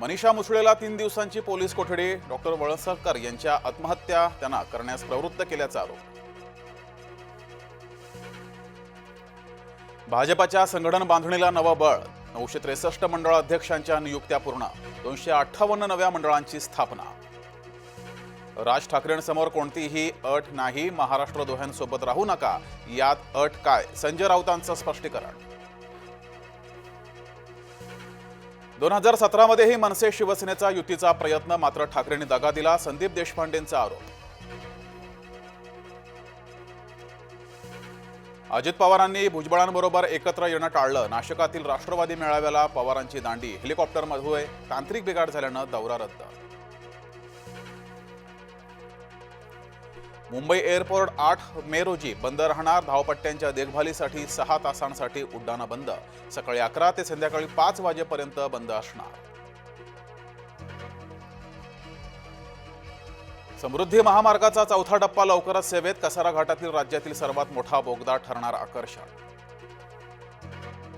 मनीषा मुसळेला तीन दिवसांची पोलीस कोठडी. डॉक्टर वळसकर यांच्या आत्महत्या त्यांना करण्यास प्रवृत्त केल्याचा आरोप. भाजपाच्या संघटन बांधणीला नवं बळ. नऊशे त्रेसष्ट मंडळ अध्यक्षांच्या नियुक्त्या पूर्ण. दोनशे अठ्ठावन्न नव्या मंडळांची स्थापना. राज ठाकरेंसमोर कोणतीही अट नाही. महाराष्ट्र दोह्यांसोबत राहू नका. यात अट काय? संजय राऊतांचं स्पष्टीकरण. दोन हजार सतरामध्येही मनसे शिवसेनेचा युतीचा प्रयत्न मात्र ठाकरेंनी दगा दिला संदीप देशपांडेंचा आरोप. अजित पवारांनी भुजबळांबरोबर एकत्र येणं टाळलं. नाशकातील राष्ट्रवादी मेळाव्याला पवारांची दांडी. हेलिकॉप्टरमध्ये तांत्रिक बिघाड झाल्यानं दौरा रद्द. मुंबई एअरपोर्ट आठ मे रोजी बंद राहणार. धावपट्ट्यांच्या देखभालीसाठी सहा तासांसाठी उड्डाणं बंद. सकाळी अकरा ते संध्याकाळी पाच वाजेपर्यंत बंद असणार. समृद्धी महामार्गाचा चौथा टप्पा लवकरच सेवेत. कसारा घाटातील राज्यातील सर्वात मोठा बोगदा ठरणार आकर्षण.